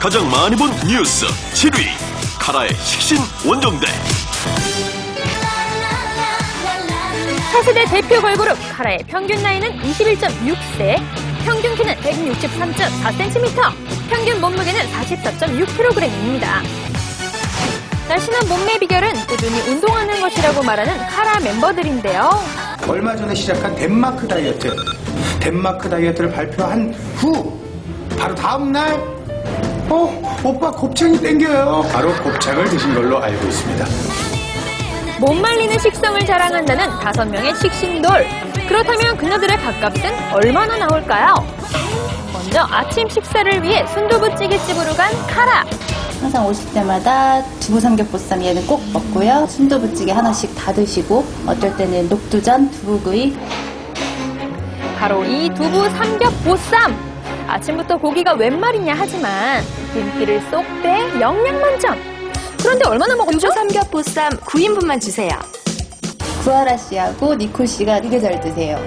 가장 많이 본 뉴스 7위 카라의 식신 원정대 차세대 대표 걸그룹 카라의 평균 나이는 21.6세, 평균 키는 163.4cm, 평균 몸무게는 44.6kg입니다. 날씬한 몸매 비결은 꾸준히 운동하는 것이라고 말하는 카라 멤버들인데요. 얼마 전에 시작한 덴마크 다이어트. 덴마크 다이어트를 발표한 후 바로 다음 날 어, 오빠 곱창이 땡겨요. 바로 곱창을 드신 걸로 알고 있습니다. 못 말리는 식성을 자랑한다는 다섯 명의 식신돌. 그렇다면 그녀들의 밥값은 얼마나 나올까요? 먼저 아침 식사를 위해 순두부찌개집으로 간 카라. 항상 오실 때마다 두부 삼겹보쌈 얘는 꼭 먹고요. 순두부찌개 하나씩 다 드시고 어떨 때는 녹두전, 두부구이 바로 이 두부 삼겹 보쌈. 아침부터 고기가 웬 말이냐 하지만 윤기를 쏙 빼 영양 만점. 그런데 얼마나 먹었죠? 두부 삼겹 보쌈 9인분만 주세요. 구하라 씨하고 니콜 씨가 되게 잘 드세요.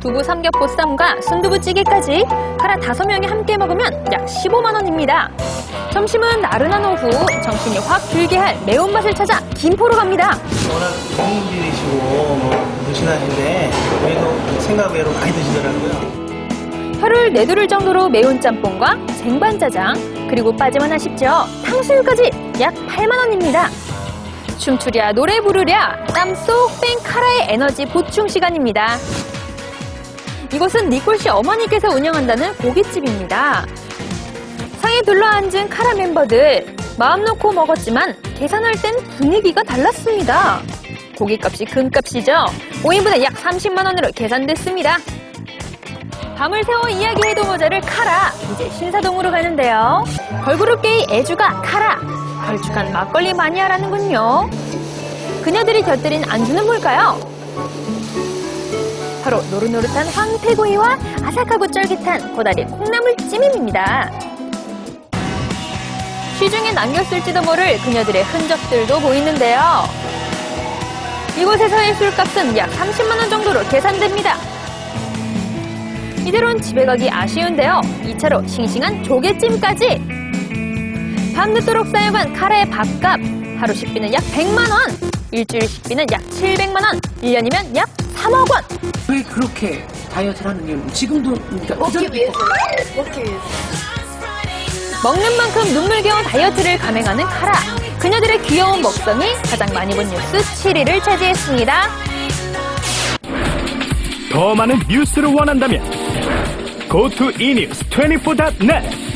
두부 삼겹 보쌈과 순두부찌개까지 카라 다섯 명이 함께 먹으면 약 15만 원입니다. 점심은 나른한 오후 정신이 확 들게 할 매운맛을 찾아 김포로 갑니다. 워낙 성인들이시고 뭐 드시나신데 외도 생각 외로 많이 드시더라고요. 혀를 내두를 정도로 매운 짬뽕과 쟁반짜장 그리고 빠지면 아쉽죠 탕수육까지 약 8만 원입니다. 춤추랴 노래 부르랴 땀 쏙 뺀 카라의 에너지 보충 시간입니다. 이곳은 니콜 씨 어머니께서 운영한다는 고깃집입니다. 상에 둘러앉은 카라 멤버들 마음 놓고 먹었지만 계산할 땐 분위기가 달랐습니다. 고깃값이 금값이죠. 5인분에 약 30만 원으로 계산됐습니다. 밤을 새워 이야기해도 모자를 카라. 이제 신사동으로 가는데요. 걸그룹계의 애주가 카라. 걸쭉한 막걸리 마니아라는군요. 그녀들이 곁들인 안주는 뭘까요? 바로 노릇노릇한 황태구이와 아삭하고 쫄깃한 고다리 콩나물찜입니다. 시중에 남겼을지도 모를 그녀들의 흔적들도 보이는데요. 이곳에서의 술값은 약 30만 원 정도로 계산됩니다. 이대로는 집에 가기 아쉬운데요. 2차로 싱싱한 조개찜까지. 밤늦도록 쌓여간 카레의 밥값. 하루 식비는 약 100만 원. 일주일 식비는 약 700만 원. 1년이면 약 3억 원. 왜 그렇게 다이어트를 하는 이유는 지금도 그러니까 먹기 위해서 먹는 만큼 눈물겨운 다이어트를 감행하는 카라. 그녀들의 귀여운 먹성이 가장 많이 본 뉴스 7위를 차지했습니다. 더 많은 뉴스를 원한다면 go to enews24.net